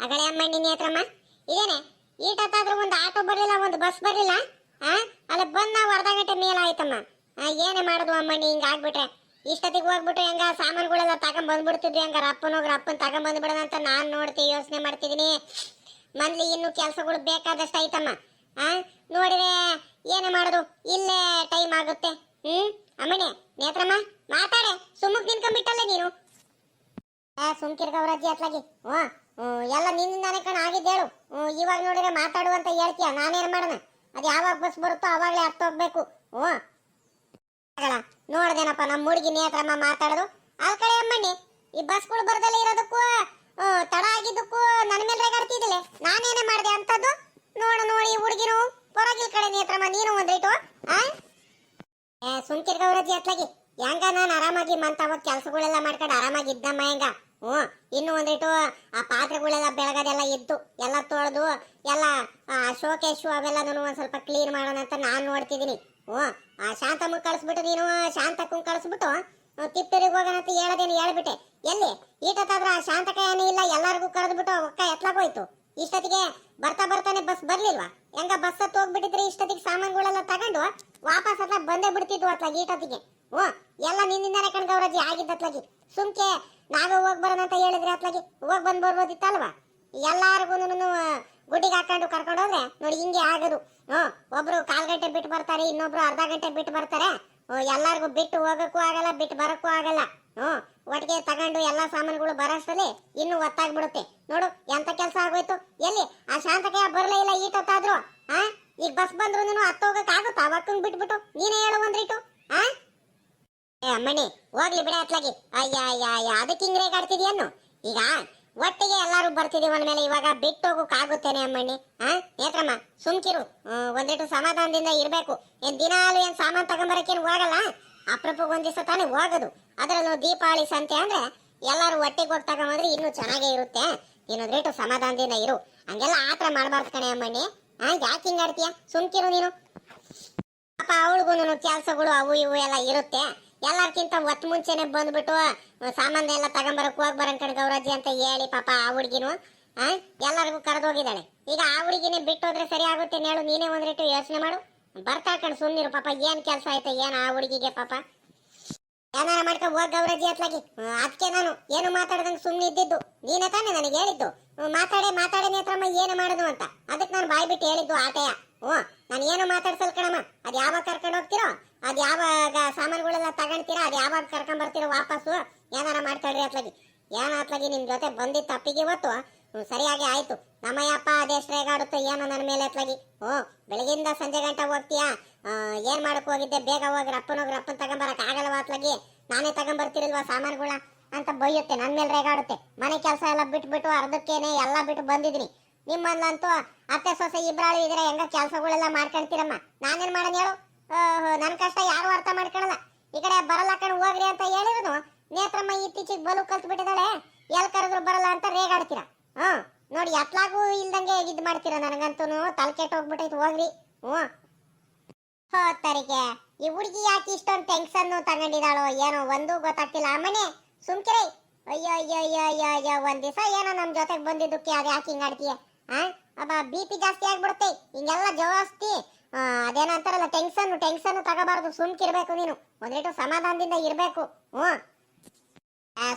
ಅಗಳೆ ಅಮ್ಮ ನಿನ್ನ ಹತ್ರಮ್ಮ. ಇದೇನೆ, ಈಟತ್ತಾದ್ರೂ ಒಂದು ಆಟೋ ಬರಲಿಲ್ಲ, ಒಂದು ಬಸ್ ಬರಲಿಲ್ಲ, ಆ? ಅಲ್ಲಿ ಬಂದ್ ನಾವು ಅರ್ಧ ಗಂಟೆ ಮೇಲೆ ಆಯ್ತಮ್ಮ. ಏನೇ ಮಾಡುದು ಅಮ್ಮಣ್ಣಿ, ಹಿಂಗೆ ಆಗ್ಬಿಟ್ರೆ. ಇಷ್ಟೊತ್ತಿಗೆ ಹೋಗ್ಬಿಟ್ರೆ ಹೆಂಗ ಸಾಮಾನುಗಳೆಲ್ಲ ತಗೊಂಡ್ ಬಂದ್ಬಿಡ್ತಿದ್ವಿ ಹಂಗಾರ ಅಪ್ಪನೋಗ್ರ ಅಪ್ಪನ್ ತಗೊಂಡ್ ಬಂದ್ಬಿಡೋಣ ಅಂತ ನಾನ್ ನೋಡ್ತಿ, ಯೋಚನೆ ಮಾಡ್ತಿದೀನಿ. ಮನ್ಲಿ ಇನ್ನು ಕೆಲಸಗಳು ಬೇಕಾದಷ್ಟು ಐತಮ್ಮ ಆ, ನೋಡಿದ್ರೆ ಏನೇ ಮಾಡೋದು, ಇಲ್ಲೇ ಟೈಮ್ ಆಗುತ್ತೆ. ಹ್ಮ್? ಅಮ್ಮನೆ ನೇತ್ರಮ್ಮ ಮಾತಾಡೆ. ಸುಮ್ಮಕ್ ನಿನ್ಕೊಂಡ್ಬಿಟ್ಟಲ್ಲ ನೀನು. ಸುಮ್ಕಿರ್ಗವ್ರಜ್ಜಿ ಅತ್ಲಾಗಿ ಹ್ಞೂ ಎಲ್ಲ ನಿನ್ನಿಂದಾನೆ ಕಣ ಆಗಿದ್ದೇಳು ಇವಾಗ ನೋಡಿದ್ರೆ ಮಾತಾಡು ಅಂತ ಹೇಳ್ತೀಯ? ನಾನೇನ್ ಮಾಡೋಣ? ಅದು ಯಾವಾಗ ಬಸ್ ಬರುತ್ತೋ ಅವಾಗಲೇ ಹತ್ತು ಹೋಗ್ಬೇಕು ಹ್ಞೂ ನೋಡ್ದೇನಪ್ಪ ನಮ್ಮ ಹುಡುಗಿ ನೇತ್ರಮ್ಮ ಮಾತಾಡೋದು. ಆ ಕಡೆ ಅಮ್ಮಣ್ಣಿ, ಈ ಬಸ್ಗಳು ಬರ್ದಲ್ಲ ಇರೋದಕ್ಕೂ? ತಡ ಆಗಿದ್ದಕ್ಕೂ ನನ್ನ ಮೇಲೆ ರೇಗಾಡ್ತಿದ್ದಿಲ್ಲ ನಾನೇನೇ ಮಾಡಿದೆ ಅಂತದ್ದು? ನೋಡು, ನೋಡಿ ಹುಡುಗಿನು. ಪರವಾಗಿಲ್ ಕಡೆ ನೇತ್ರಮ್ಮ, ನೀನು ಒಂದೈಟು ಆ? ಸುಮ್ಕಿರ್ಗವ್ರಜ್ಜಿ ಅತ್ಲಾಗಿ. ಹೆಂಗ ನಾನು ಆರಾಮಾಗಿ ಮಂತಾವತ್ ಕೆಲಸಗಳೆಲ್ಲ ಮಾಡ್ಕೊಂಡು ಆರಾಮಾಗಿ ಇದ್ದಮ್ಮ ಹೆಂಗ? ಹ್ಞೂ, ಇನ್ನು ಒಂದಿಟ್ಟು ಆ ಪಾತ್ರೆಗಳೆಲ್ಲ ಬೆಳಗದೆಲ್ಲ ಇದ್ದು ಎಲ್ಲ ತೊಳೆದು ಎಲ್ಲ ಶೋಕೇಶು ಅವೆಲ್ಲನೂ ಒಂದ್ ಸ್ವಲ್ಪ ಕ್ಲೀನ್ ಮಾಡೋಣ ಅಂತ ನಾನು ನೋಡ್ತಿದ್ದೀನಿ. ಹ್ಞೂ, ಆ ಶಾಂತಮ್ಮ ಕಳಿಸ್ಬಿಟ್ಟು ನೀನು ಶಾಂತಕ್ಕೂ ಕಳಿಸ್ಬಿಟ್ಟು ತಿಪ್ಪರಿಗೆ ಹೋಗೋಣ ಅಂತ ಹೇಳೋದೇನು ಹೇಳ್ಬಿಟ್ಟೆ. ಎಲ್ಲಿ? ಈಟತ್ತಾದ್ರ ಆ ಶಾಂತಕ ಏನೂ ಇಲ್ಲ, ಎಲ್ಲರಿಗೂ ಕರೆದ್ಬಿಟ್ಟು ಒಕ್ಕ ಎತ್ಲಾಗೋಯ್ತು. ಇಷ್ಟೊತ್ತಿಗೆ ಬರ್ತಾ ಬರ್ತಾನೆ ಬಸ್ ಬರ್ಲಿಲ್ವಾ? ಹೆಂಗ ಬಸ್ ಹತ್ತು ಹೋಗ್ಬಿಟ್ಟಿದ್ರೆ ಇಷ್ಟೊತ್ತಿಗೆ ಸಾಮಾನುಗಳೆಲ್ಲ ತಗೊಂಡು ವಾಪಸ್ ಹತ್ರ ಬಂದೇ ಬಿಡ್ತಿದ್ವು ಅತ್ಲಾಗಿ ಈಟೊತ್ತಿಗೆ. ಹ್ಞೂ, ಎಲ್ಲ ನಿನ್ನಿಂದಾನೆ ಕಣ್ಗವ್ರಜ್ಜಿ ಆಗಿದ್ದತ್ಲಾಗಿ. ಸುಮ್ಕೆ ನಾವೇ ಹೋಗ್ ಬರೋಣ ಅಂತ ಹೇಳಿದ್ರೆ ಅತ್ಲಾಗಿ ಹೋಗ್ ಬಂದ್ ಬರ್ಬೋದಿತ್ತಲ್ವಾ? ಎಲ್ಲಾರ್ಗು ಗುಡ್ಡಿಗೆ ಹಾಕೊಂಡು ಕರ್ಕೊಂಡು ಹೋದ್ರೆ ನೋಡಿ ಹಿಂಗೆ ಆಗೋದು. ಹ್ಞೂ, ಒಬ್ರು ಕಾಲ್ ಗಂಟೆ ಬಿಟ್ಟು ಬರ್ತಾರೆ, ಇನ್ನೊಬ್ರು ಅರ್ಧ ಗಂಟೆ ಬಿಟ್ಟು ಬರ್ತಾರೆ. ಎಲ್ಲಾರ್ಗು ಬಿಟ್ಟು ಹೋಗಕ್ಕೂ ಆಗಲ್ಲ, ಬಿಟ್ಟು ಬರಕ್ಕೂ ಆಗಲ್ಲ. ಹ್ಞೂ, ಒಟ್ಟಿಗೆ ತಗೊಂಡು ಎಲ್ಲಾ ಸಾಮಾನುಗಳು ಬರೋಷ್ಟರಲ್ಲಿ ಇನ್ನು ಒತ್ತಾಗ್ಬಿಡುತ್ತೆ. ನೋಡು, ಎಂತ ಕೆಲಸ ಆಗೋಯ್ತು? ಎಲ್ಲಿ? ಆ ಶಾಂತಕ್ಕೆ ಬರಲೇ ಇಲ್ಲ, ಈಟೊತ್ತಾದ್ರು. ಹಾ ಈಗ ಬಸ್ ಬಂದ್ರು ಹತ್ತೋಗಕ್ ಆಗುತ್ತಾ ಅವಕ್ಕಂಗ್ ಬಿಟ್ಬಿಟ್ಟು ನೀನೇ ಹೇಳು ಒಂದ್ರಿಟ್ಟು ಅಮ್ಮಣ್ಣಿ ಹೋಗ್ಲಿ ಬಿಡ ಅತ್ಲಾಗಿ. ಅಯ್ಯ ಅಯ್ಯ ಅಯ್ಯ ಅದಕ್ಕೆ ಹಿಂಗ್ ರೇಗಾಡ್ತಿದ್ಯನ್ನು ಈಗ ಒಟ್ಟಿಗೆ ಎಲ್ಲಾರು ಬರ್ತಿದೀವಿ ಅಂದ್ಮೇಲೆ ಇವಾಗ ಬಿಟ್ಟು ಹೋಗಕ್ ಆಗುತ್ತೇನೆ ಅಮ್ಮಣ್ಣಿ ಆ ನೇತ್ರಮ್ಮ ಸುಮ್ಕಿರು. ಒಂದಿಟ್ಟು ಸಮಾಧಾನದಿಂದ ಇರ್ಬೇಕು. ಏನ್ ದಿನಾಲು ಏನ್ ಸಾಮಾನ್ ತಗೊಂಬರಕ್ಕೇನು ಹೋಗಲ್ಲ? ಅಪ್ರೂಪಕ್ಕೆ ಒಂದ್ ದಿವಸ ತಾನೇ ಹೋಗೋದು. ಅದ್ರಲ್ಲೂ ದೀಪಾವಳಿ ಸಂತೆ ಅಂದ್ರೆ ಎಲ್ಲಾರು ಒಟ್ಟಿಗೆ ಹೋಗಿ ತಗೊಂಬಂದ್ರೆ ಇನ್ನೂ ಚೆನ್ನಾಗೇ ಇರುತ್ತೆ. ನೀನು ರೇಟು ಸಮಾಧಾನದಿಂದ ಇರು. ಹಂಗೆಲ್ಲ ಆತರ ಮಾಡಬಾರ್ದು ಕಣೆ ಅಮ್ಮಣ್ಣಿ ಹಾ ಯಾಕೆ ಹಿಂಗಾಡ್ತೀಯ ಸುಮ್ಕಿರು ನೀನು. ಪಾಪ ಅವಳಿಗೂ ಕೆಲಸಗಳು ಅವು ಇವು ಎಲ್ಲ ಇರುತ್ತೆ. ಎಲ್ಲರ್ಕಿಂತ ಒತ್ತು ಮುಂಚೆನೆ ಬಂದ್ಬಿಟ್ಟು ಸಾಮಾನ್ ಎಲ್ಲ ತಗೊಂಬರಕ್ ಹೋಗ್ ಬರನ್ ಕಣ್ ಗೌರಜ್ಜಿ ಅಂತ ಹೇಳಿ ಪಾಪ ಆ ಹುಡ್ಗಿನು, ಆ, ಎಲ್ಲರಿಗೂ ಕರೆದೋಗಿದ್ದಾಳೆ. ಈಗ ಆ ಹುಡುಗಿನೇ ಬಿಟ್ಟೋದ್ರೆ ಸರಿ ಆಗುತ್ತೆ ಹೇಳು, ನೀನೇ ಒಂದ್ ರೇಟು ಯೋಚನೆ ಮಾಡು. ಬರ್ತಾ ಕಣ್, ಸುಮ್ನಿರು ಪಾಪ, ಏನ್ ಕೆಲಸ ಆಯ್ತು ಏನ್ ಆ ಹುಡುಗಿಗೆ ಪಾಪ? ಏನಾರ ಮಾಡ್ಕೊ, ಹೋಗ್ ಗೌರಜ್ಜಿ ಅತ್ಲಾಗಿ. ಅದಕ್ಕೆ ನಾನು ಏನು ಮಾತಾಡ್ದಂಗೆ ಸುಮ್ನೆ ಇದ್ದಿದ್ದು? ನೀನೇ ತಾನೇ ನನಗೆ ಹೇಳಿದ್ದು? ಮಾತಾಡೇ ಮಾತಾಡೆ ನೇತ್ರಮ್ಮ ಏನು ಮಾಡುದು ಅಂತ. ಅದಕ್ಕೆ ನಾನು ಬಾಯ್ ಬಿಟ್ಟು ಹೇಳಿದ್ದು ಆಟಯ. ಹ್ಞೂ, ನಾನು ಏನು ಮಾತಾಡ್ಸಲ್ ಕಣಮ್ಮ? ಅದು ಯಾವಾಗ ಕರ್ಕೊಂಡು ಹೋಗ್ತಿರೋ? ಅದ್ ಯಾವಾಗ ಸಾಮಾನುಗಳೆಲ್ಲ ತಗೊಂತೀರಾ ಅದು ಯಾವಾಗ ಕರ್ಕೊಂಡ್ ಬರ್ತೀರೋ ವಾಪಸ್ಸು? ಏನಾರ ಮಾಡ್ಕೊಳ್ರಿ ಅತ್ಲಗಿ. ಏನ ಅತ್ಲಗಿ ನಿಮ್ಮ ಜೊತೆ ಬಂದಿದ್ದ ತಪ್ಪಿಗೆ ಇವತ್ತು ಸರಿಯಾಗಿ ಆಯ್ತು. ನಮ್ಮಯ್ಯಪ್ಪ ಅದೆಷ್ಟು ರೇಗಾಡುತ್ತೋ ಏನೋ ನನ್ನ ಮೇಲೆ ಅತ್ಲಗಿ? ಓ, ಬೆಳಗಿಂದ ಸಂಜೆ ಗಂಟೆ ಹೋಗ್ತೀಯಾ? ಏನ್ ಮಾಡಕ್ ಹೋಗಿದ್ದೆ? ಬೇಗ ಹೋಗಿ ಅಪ್ಪನ ಹೋಗಿ, ರಪ್ಪನ ತಗೊಂಬರಕ್ ಆಗಲ್ವಾ ಅತ್ಲಗಿ? ನಾನೇ ತಗೊಂಬರ್ತಿರಲ್ವಾ ಸಾಮಾನುಗಳ? ಅಂತ ಬೈಯುತ್ತೆ ನನ್ನ ಮೇಲೆ ರೇಗಾಡುತ್ತೆ. ಮನೆ ಕೆಲಸ ಎಲ್ಲ ಬಿಟ್ಬಿಟ್ಟು ಅರ್ಧಕ್ಕೇನೆ ಎಲ್ಲ ಬಿಟ್ಟು ಬಂದಿದ್ದೀನಿ. ನಿಮ್ಮಲ್ಲಂತೂ ಅತ್ತೆ ಸೊಸೆ ಇಬ್ಬರಾಳು ಇದ್ರೆ ಹೆಂಗ ಕೆಲಸಗಳೆಲ್ಲ ಮಾಡ್ಕೊಂತೀರಮ್ಮ ನಾನೇನು ಮಾಡೋಣ ಹೇಳು? ಓಹೋ, ನನ್ ಕಷ್ಟ ಯಾರು ಅರ್ಥ ಮಾಡ್ಕೊಳಲ್ಲ. ಈ ಕಡೆ ಬರಲ್ಲ ಕಣ್ ಹೋಗ್ರಿ ಅಂತ ಹೇಳಿದ್ರು ನೇತ್ರಮ್ಮ ಇತ್ತೀಚೆಗೆ ಬಲು ಕಲ್ತು ಬಿಟ್ಟಿದ್ದಾಳೆ ಎಲ್ ಕರೆದ್ರು ಬರಲ್ಲ ಅಂತ ರೇಗಾಡ್ತೀರಾ? ಹಾ ನೋಡಿ ಎತ್ಲಾಗೂ ಇಲ್ದಂಗೆ ಇದ್ ಮಾಡ್ತೀರಾ ನನಗಂತೂ ತಲೆ ಕೆಟ್ಟ ಹೋಗ್ಬಿಟ್ಟೈತೆ ಹೋಗ್ರಿ ಹ್ಞೂ. ಹೋತರಿಗೆ ಈ ಹುಡುಗಿ ಯಾಕೆ ಇಷ್ಟೊಂದು ಟೆನ್ಷನ್ ತಗೊಂಡಿದ್ದಾಳೋ ಏನೋ ಒಂದು ಗೊತ್ತಾಗ್ತಿಲ್ಲ. ಅಮ್ಮನೆ ಸುಮ್ಕಿರೈ. ಅಯ್ಯೋ ಅಯ್ಯೋ ಅಯ್ಯೋ ಅಯ್ಯೋ ಅಯ್ಯೋ ಒಂದ್ ದಿವಸ ಏನೋ ನಮ್ ಜೊತೆಗೆ ಬಂದಿದ್ದಕ್ಕೆ ಅದು ಯಾಕೆ ಹಿಂಗಾಡ್ತೀಯ ಆ? ಅಬ್ಬ ಬಿ ಪಿ ಜಾಸ್ತಿ ಆಗ್ಬಿಡುತ್ತೆ. ಹಿಂಗೆಲ್ಲ ಜಾಸ್ತಿ. ಅದೇನೋ ಅಂತಾರಲ್ಲ ಟೆನ್ಷನ್ ಟೆನ್ಷನ್ ತಗೋಬಾರ್ದು, ಸುಮ್ಕಿರ್ಬೇಕು ನೀನು. ಒಂದಿಟ್ಟು ಸಮಾಧಾನದಿಂದ ಇರಬೇಕು. ಹ್ಞೂ.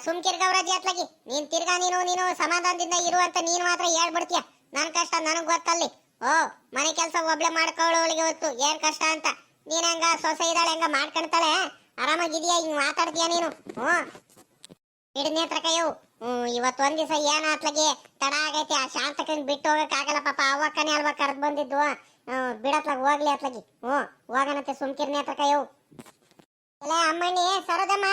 ಸುಮ್ಕಿರ್ ಗೌರಾಜಿ ಅತ್ಲಾಗಿ, ನೀನ್ ತಿರ್ಗಾ ನೀನು ನೀನು ಸಮಾಧಾನದಿಂದ ಇರು ಅಂತ ನೀನು ಮಾತ್ರ ಹೇಳ್ಬಿಡ್ತೀಯ. ನನ್ ಕಷ್ಟ ನನಗ್ ಗೊತ್ತಲ್ಲಿ. ಓ, ಮನೆ ಕೆಲಸ ಒಬ್ಳೆ ಮಾಡ್ಕೊಳ್ಳೋಳಿಗೆ ಹೊತ್ತು, ಏನ್ ಕಷ್ಟ ಅಂತ? ನೀನ್ ಹಂಗ ಸೊಸೆ ಇದ್ದಾಳೆ, ಹಂಗ ಮಾಡ್ಕೊಂತಾಳೆ ಆರಾಮಾಗಿದೀಯ, ಹಿಂಗ್ ಮಾತಾಡ್ತೀಯ ನೀನು? ಹ್ಮ್ ಹಿಡಿನೇತ್ರ ಕೈಯವು ಇವತ್ತು ಒಂದ್ ದಿವಸ ಏನ್ ತಡ ಆಗೈತಿ, ಆ ಶಾಂತಕನ್ ಬಿಟ್ಟು ಹೋಗಕ್ ಆಗಲ್ಲ ಪಾಪ ಅವಕ್ಕನೇ ಅಲ್ವಾ ಕರೆದು ಬಂದಿದ್ದು. ಹ್ಮ್ ಬಿಡತ್ಲಾಗ ಹೋಗ್ಲಿ ಅತ್ಲಾಗಿ. ಹ್ಮ್ ಹೋಗನತ್ತೆ ಸುಮ್ಕಿರ್ನೇತ್ರ ಕೈ ಅಲ್ಲ ಅಮ್ಮಣ್ಣಿ ಸರದಮ್ಮ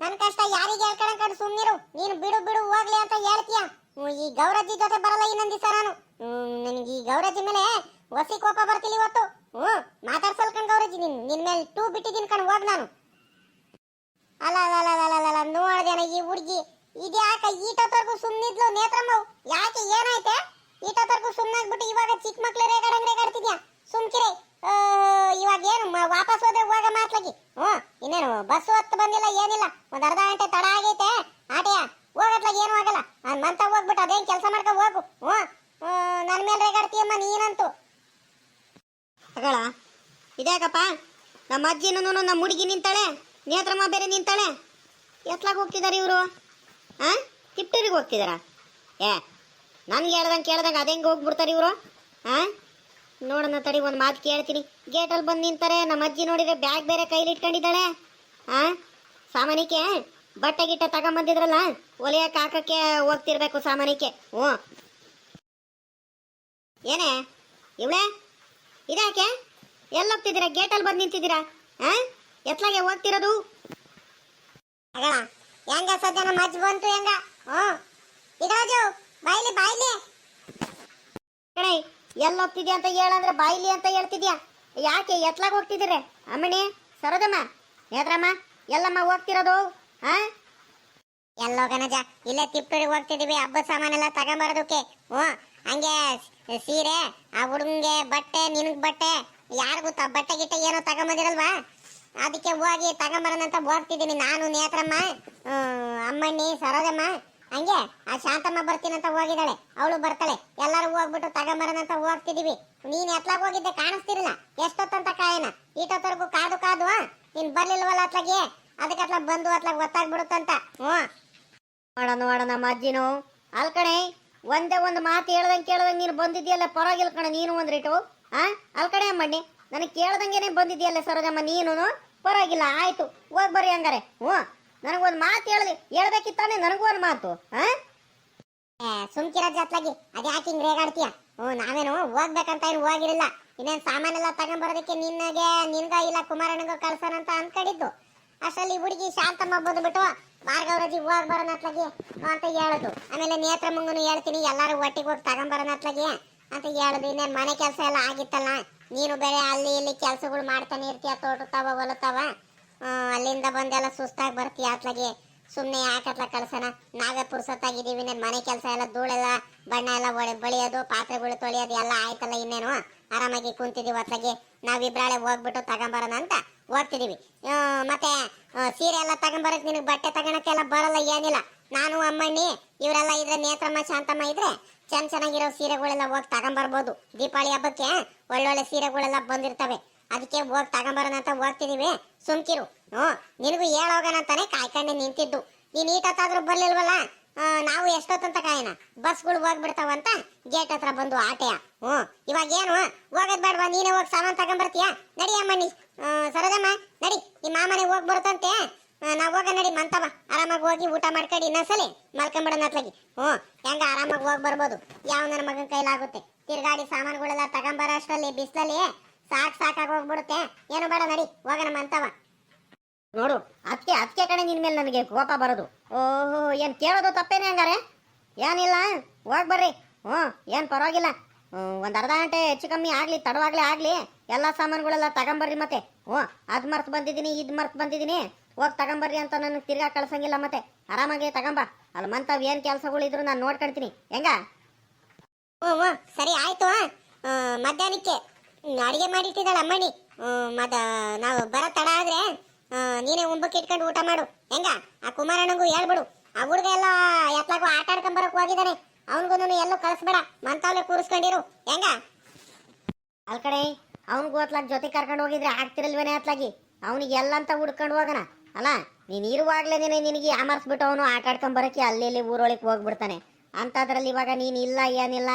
ನನ್ನ ಕಷ್ಟ ಯಾರಿಗೆ ಹೇಳ್ಕೊಳಕಂಡು ಸುಮ್ಮನಿರು ನೀನು ಬಿಡು ಬಿಡು ಹೋಗ್ಲಿ ಅಂತ ಹೇಳ್ತೀಯ. ಈ ಗೌರಜ್ಜಿ ಜೊತೆ ಬರಲ್ಲ ಇನ್ನೊಂದು ದಿವಸ ನಾನು. ನನಗೆ ಈ ಗೌರಜ್ಜಿ ಮೇಲೆ ಹೊಸಿ ಕೋಪ ಬರ್ತಿಲ್ಲ ಇವತ್ತು. ಹ್ಞೂ ಮಾತಾಡ್ಸಲ್ ಕಣ್ ಗೌರಜ್ಜಿ ನಿನ್. ನಿನ್ ಮೇಲೆ ಟೂ ಬಿಟ್ಟಿದ್ದೀನಿ ಕಣ್ ಹೋಗ್ ನಾನು. ಅಲ್ಲ ಅಲ್ಲ ಅಲ್ಲ ಅಲ್ಲ ಅಲ್ಲ, ನೋಡ್ದೇನ ಈ ಹುಡುಗಿ. ಇದ್ಯಾಕ ಈಟೋತರ್ಗು ಸುಮ್ಮನಿದ್ಲು ನೇತ್ರಮ್ಮ ಯಾಕೆ ಏನಾಯ್ತೆ? ಈಟೋತರ್ಗು ಸುಮ್ಮನಾಗ್ಬಿಟ್ಟು ಇವಾಗ ಚಿಕ್ಕ ಮಕ್ಳು ರೇಗಾಡಂಗ್ ರೇಗಾಡ್ತಿದ್ಯಾ ಸುಮ್ಕಿರೆ. ಇವಾಗ ಏನು ವಾಪಸ್ ಹೋದ್ರೆ ಹೋಗ ಮಾತ್ಲಾಗಿ ಹ್ಞೂ, ಇನ್ನೇನು ಬಸ್ ಹೊತ್ತು ಬಂದಿಲ್ಲ, ಏನಿಲ್ಲ. ಒಂದ್ ಅರ್ಧ ಗಂಟೆ ತಡ ಆಗೈತೆ. ಆಟೆಯ? ಹೋಗತ್ಲಾಗ ಏನು ಆಗಲ್ಲ. ನಾನು ಮಂತ ಹೋಗ್ಬಿಟ್ಟು ಅದೇನ್ ಕೆಲಸ ಮಾಡ್ಕೊ ಹೋಗು. ಹ್ಞೂ ನನ್ನ ಮೇಲೆ ರೇಗಾಡ್ತೀಯಮ್ಮ ನೀನಂತೂ. ಅಗಳ ಇದ್ಯಾಕಪ್ಪ? ನಮ್ಮ ಅಜ್ಜಿನೂ ನಮ್ಮ ಹುಡುಗಿ ನಿಂತಾಳೆ ನೇತ್ರಮ್ಮ ಬೇರೆ ನಿಂತಾಳೆ. ಎತ್ಲಾಗ ಹೋಗ್ತಿದ್ದಾರೆ ಇವರು? ಆ? ತಿಪ್ಟೂರಿಗೆ ಹೋಗ್ತಿದಾರ? ಏ ನನ್ಗೆ ಹೇಳ್ದಂಗೆ ಕೇಳ್ದಂಗೆ ಅದೇಂಗೆ ಹೋಗ್ಬಿಡ್ತಾರೆ ಇವರು? ಹಾಂ ನೋಡೋಣ ತಡಿ, ಒಂದು ಮಾತು ಕೇಳ್ತೀನಿ. ಗೇಟಲ್ಲಿ ಬಂದು ನಿಂತಾರೆ, ನಮ್ಮ ಅಜ್ಜಿ ನೋಡಿದ್ರೆ ಬ್ಯಾಗ್ ಬೇರೆ ಕೈಲಿ ಇಟ್ಕೊಂಡಿದ್ದಾಳೆ. ಹಾಂ ಸಾಮಾನಿಕೆ? ಬಟ್ಟೆ ಗಿಟ್ಟೆ ತಗೊಂಬಂದಿದ್ರಲ್ಲ ಒಲೆಯಕ್ಕೆ ಹಾಕಕ್ಕೆ ಹೋಗ್ತಿರ್ಬೇಕು ಸಾಮಾನಿಕೆ. ಹ್ಞೂ. ಏನೇ? ಇವಳೆ? ಇದ್ಯಾಕೆ? ಎಲ್ಲಿ ಹೋಗ್ತಿದ್ದೀರಾ ಗೇಟಲ್ಲಿ ಬಂದು ನಿಂತಿದ್ದೀರ? ಹಾಂ ಎತ್ಲಾಗೆ ಹೋಗ್ತಿರೋದು? ಹೆಂಗ ಸದ್ಯ ನಮ್ಮ ಅಜ್ಜಿ ಬಂತು ಹೆಂಗ? ಹ್ಞೂ. ಇಡೋಜು ಬಾಯ್ಲಿ ಬಾಯ್ಲಿ. ಕಣೆ, ಎಲ್ಲಿ ಹೋಗ್ತಿದ್ಯಾ ಅಂತ ಹೇಳಂದ್ರೆ ಬಾಯಿಲಿ ಅಂತ ಹೇಳ್ತಿದ್ಯಾ? ಯಾಕೆ ಎತ್ಲಾಗ ಹೋಗ್ತಿದ್ದೀರಿ? ಅಮ್ಮಣಿ ಸರೋದಮ್ಮ ನೇತ್ರಮ್ಮ ಎಲ್ಲಮ್ಮ ಹೋಗ್ತಿರೋದು? ಹಾ ಎಲ್ಲೋ ಗನಜ ಇಲ್ಲೇ ತಿಪ್ಪೂರಿಗೆ ಹೋಗ್ತಿದೀವಿ ಹಬ್ಬದ ಸಾಮಾನೆಲ್ಲ ತಗೊಂಬರೋದಕ್ಕೆ. ಹ್ಞೂ, ಹಂಗೆ ಸೀರೆ, ಆ ಹುಡುಗಂಗೆ ಬಟ್ಟೆ, ನಿನಗೆ ಬಟ್ಟೆ. ಯಾರಿಗೂ ಗೊತ್ತಾ? ಬಟ್ಟೆ, ಗಿಟ್ಟೆ ಏನೋ ತಗೊಂಬಂದಿರಲ್ವಾ? ಅದಕ್ಕೆ ಹೋಗಿ ತಗೊಂಬರೋಣಂತ ಹೋಗ್ತಿದ್ದೀನಿ ನಾನು, ನೇತ್ರಮ್ಮ. ಅಮ್ಮಣ್ಣಿ ಸರೋಜಮ್ಮ. ಹಂಗೆ, ಆ ಶಾಂತಮ್ಮ ಬರ್ತೀನಂತ ಹೋಗಿದ್ದಾಳೆ. ಅವಳು ಬರ್ತಾಳೆ. ಎಲ್ಲರೂ ಹೋಗ್ಬಿಟ್ಟು ತಗೊಂಬರೋಣಂತ ಹೋಗ್ತಿದೀವಿ. ನೀನ್ ಎತ್ಲಾಗ ಹೋಗಿದ್ದೆ ಕಾಣಿಸ್ತಿರಲ್ಲ ಎಷ್ಟೊತ್ತಂತ ಕಾಯನ? ಈಟೊತ್ತರ್ಗು ಕಾದು ಕಾದು ನೀನ್ ಬರ್ಲಿಲ್ವಲ್ಲ ಅತ್ಲಾಗೆ? ಅದಕ್ಕೆ ಅತ್ಲಾಗ ಬಂದು ಅತ್ಲಾಗ ಗೊತ್ತಾಗ್ಬಿಡುತ್ತಂತ ಹ್ಞೂ. ನೋಡ ನೋಡ ನಮ್ಮ ಅಜ್ಜಿನು. ಅಲ್ ಕಣೆ, ಒಂದೇ ಒಂದು ಮಾತು ಹೇಳ್ದಂಗೆ ಕೇಳ್ದಂಗೆ ನೀನು ಬಂದಿದ್ಯಲ್ಲ, ಪರವಾಗಿಲ್ಲ ಕಣೆ, ನೀನು ಒಂದ್ ರೇಟು. ಆ? ಅಲ್ ಕಡೆ ಅಮ್ಮಣ್ಣಿ, ನನಗೆ ಕೇಳ್ದಂಗೆನೆ ಬಂದಿದ್ಯಲ್ಲ ಸರೋಜಮ್ಮ ನೀನು ಪರವಾಗಿಲ್ಲ, ಆಯ್ತು. ಹೋಗಿ ಬರ್ರಿ ಹಂಗಾರೆ. ಹ್ಞೂ. ನನಗೊಂದು ಮಾತು ಹೇಳಿ, ಹೇಳ್ಬೇಕಿತ್ತಾನೆ ನನಗೂ ಒಂದು ಮಾತು, ಆ? ಸುಮ್ಕಿರ ಜಾತ್ಲಾಗಿ, ಅದ್ ಯಾಕೆ ಹಿಂಗ್ ರೇಗಾಡ್ತೀಯ ಹ್ಞೂ, ನಾವೇನು, ಹೋಗ್ಬೇಕಂತ ಏನು ಹೋಗಿರಲಿಲ್ಲ ಇನ್ನೇನು ಸಾಮಾನೆಲ್ಲ ತಗೊಂಬರೋದಕ್ಕೆ ನಿನ್ನಗೆ, ನಿನ್ಗ ಇಲ್ಲ ಕುಮಾರಣ್ಣಗೂ ಕಳ್ಸೋಣ ಅಂತ ಅನ್ಕೊಂಡಿದ್ದು ಅಷ್ಟರಲ್ಲಿ ಹುಡುಗಿ ಶಾಂತಮ್ಮ ಬಂದ್ಬಿಟ್ಟು ಭಾರ್ಗವರಾಜಿ ಹೋಗಿ ಬರೋಣ ಅತ್ಲಾಗಿ ಅಂತ ಹೇಳೋದು. ಆಮೇಲೆ ನೇತ್ರ ಮುಂಗನು ಹೇಳ್ತೀನಿ, ಎಲ್ಲರೂ ಒಟ್ಟಿಗೆ ಹೋಗಿ ತಗೊಂಬರೋಣ ಅತ್ಲಾಗಿ ಅಂತ ಹೇಳೋದು. ಇನ್ನೇನು ಮನೆ ಕೆಲಸ ಎಲ್ಲ ಆಗಿತ್ತಲ್ಲ, ನೀನು ಬೇರೆ ಅಲ್ಲಿ ಇಲ್ಲಿ ಕೆಲಸಗಳು ಮಾಡ್ತಾನೆ ಇರ್ತೀಯ ತೋಟತಾವ ಹೊಲತಾವ ಅಲ್ಲಿಂದ ಬಂದೆಲ್ಲ ಸುಸ್ತಾಗಿ ಬರ್ತೀಯ ಅತ್ಲಾಗೆ ಸುಮ್ಮನೆ ಯಾಕತ್ಲ ಕಳ್ಸೋಣ? ನಾವೇ ಪುರ್ಸತ್ತಾಗಿದ್ದೀವಿ ನನ್ನ ಮನೆ ಕೆಲಸ ಎಲ್ಲ ಧೂಳೆಲ್ಲ, ಬಣ್ಣ ಎಲ್ಲ ಒಡೆ ಬಳಿಯೋದು, ಪಾತ್ರೆಗಳು ತೊಳೆಯೋದು, ಎಲ್ಲ ಆಯ್ತಲ್ಲ ಇನ್ನೇನು? ಆರಾಮಾಗಿ ಕುಂತಿದೀವಿ ಅತ್ಲಾಗೆ. ನಾವಿಬ್ರಾಳೆ ಹೋಗ್ಬಿಟ್ಟು ತಗೊಂಬರೋಣ ಅಂತ ಹೋಗ್ತಿದ್ದೀವಿ ಮತ್ತೆ ಸೀರೆ ಎಲ್ಲ ತಗೊಂಬರಕ್ಕೆ ನಿನಗೆ ಬಟ್ಟೆ ತಗೋಳಕ್ಕೆಲ್ಲ ಬರಲ್ಲ, ಏನಿಲ್ಲ. ನಾನು, ಅಮ್ಮಣ್ಣಿ, ಇವರೆಲ್ಲ ಇದ್ರೆ ನೇತ್ರಮ್ಮ, ಶಾಂತಮ್ಮ ಇದ್ರೆ ಚೆನ್ನ ಚೆನ್ನಾಗಿರೋ ಸೀರೆಗಳೆಲ್ಲ ಹೋಗಿ ತಗೊಂಬರ್ಬೋದು. ದೀಪಾವಳಿ ಹಬ್ಬಕ್ಕೆ ಒಳ್ಳೊಳ್ಳೆ ಸೀರೆಗಳೆಲ್ಲ ಬಂದಿರ್ತವೆ. ಅದಕ್ಕೆ ಹೋಗಿ ತಗೊಂಬರೋಣ ಅಂತ ಹೋಗ್ತಿದೀವಿ ಸುಮ್ಕಿರು. ಹ್ಞೂ ನಿನಗೂ ಹೇಳೋಗೋಣ ಅಂತಾನೆ ಕಾಯ್ಕೊಂಡೆ ನಿಂತಿದ್ದು. ನೀನ್ ಈಟತ್ತಾದ್ರೂ ಬರ್ಲಿಲ್ವಲ್ಲ? ನಾವು ಎಷ್ಟೊತ್ತಂತ ಕಾಯನ? ಬಸ್ಗಳು ಹೋಗ್ಬಿಡ್ತಾವಂತ ಗೇಟ್ ಹತ್ರ ಬಂದು ಆಟೆಯ. ಹ್ಞೂ ಇವಾಗ ಏನು ಹೋಗೋದ್ ಬೇಡವಾ ನೀನೇ ಹೋಗಿ ಸಾಮಾನು ತಗೊಂಬರ್ತೀಯ? ನಡಿ ಅಮ್ಮ ಆ, ಸರೋಜಮ್ಮ ನಡಿ. ನಿಮ್ಮ ಮಾಮನೆ ಹೋಗಿ ಬರುತ್ತಂತೆ. ನಾವು ಹೋಗ ನಡಿ ಮಂತವ ಆರಾಮಾಗಿ ಹೋಗಿ ಊಟ ಮಾಡ್ಕೊಂಡು ಇನ್ನೊಂದ್ಸಲಿ ಮಲ್ಕೊಂಬಿಡೋಣ ಅತ್ಲಾಗಿ. ಹ್ಞೂ ಹೆಂಗ ಆರಾಮಾಗಿ ಹೋಗಿ ಬರ್ಬೋದು. ಯಾವ ನನ್ನ ಮಗನ ಕೈಲಾಗುತ್ತೆ. ತಿರ್ಗಾಡಿ ಸಾಮಾನುಗಳೆಲ್ಲ ತಗೊಂಬರೋ ಅಷ್ಟರಲ್ಲಿ ಬಿಸಿಲಲ್ಲಿ. ಸಾಕ್ ಸಾಕಾಗಿ ಹೋಗ್ಬಿಡುತ್ತೆ. ಏನು ಬೇಡ ನಡಿ ಹೋಗೋಣ ಅಂತವ ನೋಡು ಅದಕ್ಕೆ ಅದಕ್ಕೆ ಕಣೆ ನಿನ್ ಮೇಲೆ ನನಗೆ ಕೋಪ ಬರೋದು. ಓಹೋ, ಏನು ಕೇಳೋದು ತಪ್ಪೇನೆ ಹಂಗಾರೆ? ಏನಿಲ್ಲ, ಹೋಗಿ ಬರ್ರಿ. ಹ್ಞೂ, ಏನು ಪರವಾಗಿಲ್ಲ. ಒಂದು ಅರ್ಧ ಗಂಟೆ ಹೆಚ್ಚು ಕಮ್ಮಿ ಆಗಲಿ, ತಡವಾಗಲೇ ಆಗಲಿ. ಎಲ್ಲ ಸಾಮಾನುಗಳೆಲ್ಲ ತಗೊಂಬರ್ರಿ ಮತ್ತೆ. ಹ್ಞೂ, ಅದು ಮರ್ತು ಬಂದಿದ್ದೀನಿ, ಇದು ಮರ್ತು ಬಂದಿದ್ದೀನಿ. ಹೋಗಿ ತಗೊಂಬರ್ರಿ ಅಂತ ನನಗೆ ತಿರ್ಗಾ ಕಳ್ಸಂಗಿಲ್ಲ ಮತ್ತೆ. ಆರಾಮಾಗಿ ತಗೊಂಬ. ಅಲ್ಲಿ ಮಂತವ್ ಏನು ಕೆಲಸಗಳಿದ್ರು ನಾನು ನೋಡ್ಕೊಳ್ತೀನಿ ಹೆಂಗ? ಹ್ಞೂ ಹ್ಞೂ, ಸರಿ, ಆಯಿತು ಮಧ್ಯಾಹ್ನಕ್ಕೆ. ಅಡಿಗೆ ಮಾಡಿಟ್ಟಿದ್ದಾಳ ಅಮ್ಮಣಿ. ಮದ, ನಾವು ಬರ ತಡ ಆದ್ರೆ ನೀನೇ ಉಂಬಕ್ಕೆ ಇಟ್ಕೊಂಡು ಊಟ ಮಾಡು. ಹೆಂಗ? ಆ ಕುಮಾರಣ್ಣಂಗೂ ಹೇಳ್ಬಿಡು. ಆ ಹುಡುಗ ಎಲ್ಲ ಎತ್ಲಾಗು ಆಟ ಆಡ್ಕೊಂಡ್ ಬರಕ್ ಹೋಗಿದ್ದಾನೆ. ಅವನಿಗೂ ಎಲ್ಲೂ ಕಳಿಸ್ಬೇಡ. ಮಂತಾವ್ಲೆ ಕೂರಿಸ್ಕೊಂಡಿರು. ಹೆಂಗ? ಅಲ್ ಕಡೆ ಅವನಿಗೂ ಓತ್ಲಾಗ ಜೊತೆ ಕರ್ಕೊಂಡು ಹೋಗಿದ್ರೆ ಆಗ್ತಿರಲ್ವೇನೆ ಅತ್ಲಾಗಿ? ಅವನಿಗೆ ಎಲ್ಲಂತ ಹುಡ್ಕೊಂಡು ಹೋಗೋಣ ಅಲ್ಲ, ನೀನು ಇರುವಾಗ್ಲೇನೆ ನಿನಗೆ ಆಮರ್ಸ್ಬಿಟ್ಟು ಅವನು ಆಟ ಆಡ್ಕೊಂಡ್ ಬರಕ್ಕೆ ಅಲ್ಲಿ ಇಲ್ಲಿ ಊರೊಳಗೆ ಹೋಗ್ಬಿಡ್ತಾನೆ. ಅಂಥದ್ರಲ್ಲಿ ಇವಾಗ ನೀನು ಇಲ್ಲ, ಏನಿಲ್ಲ.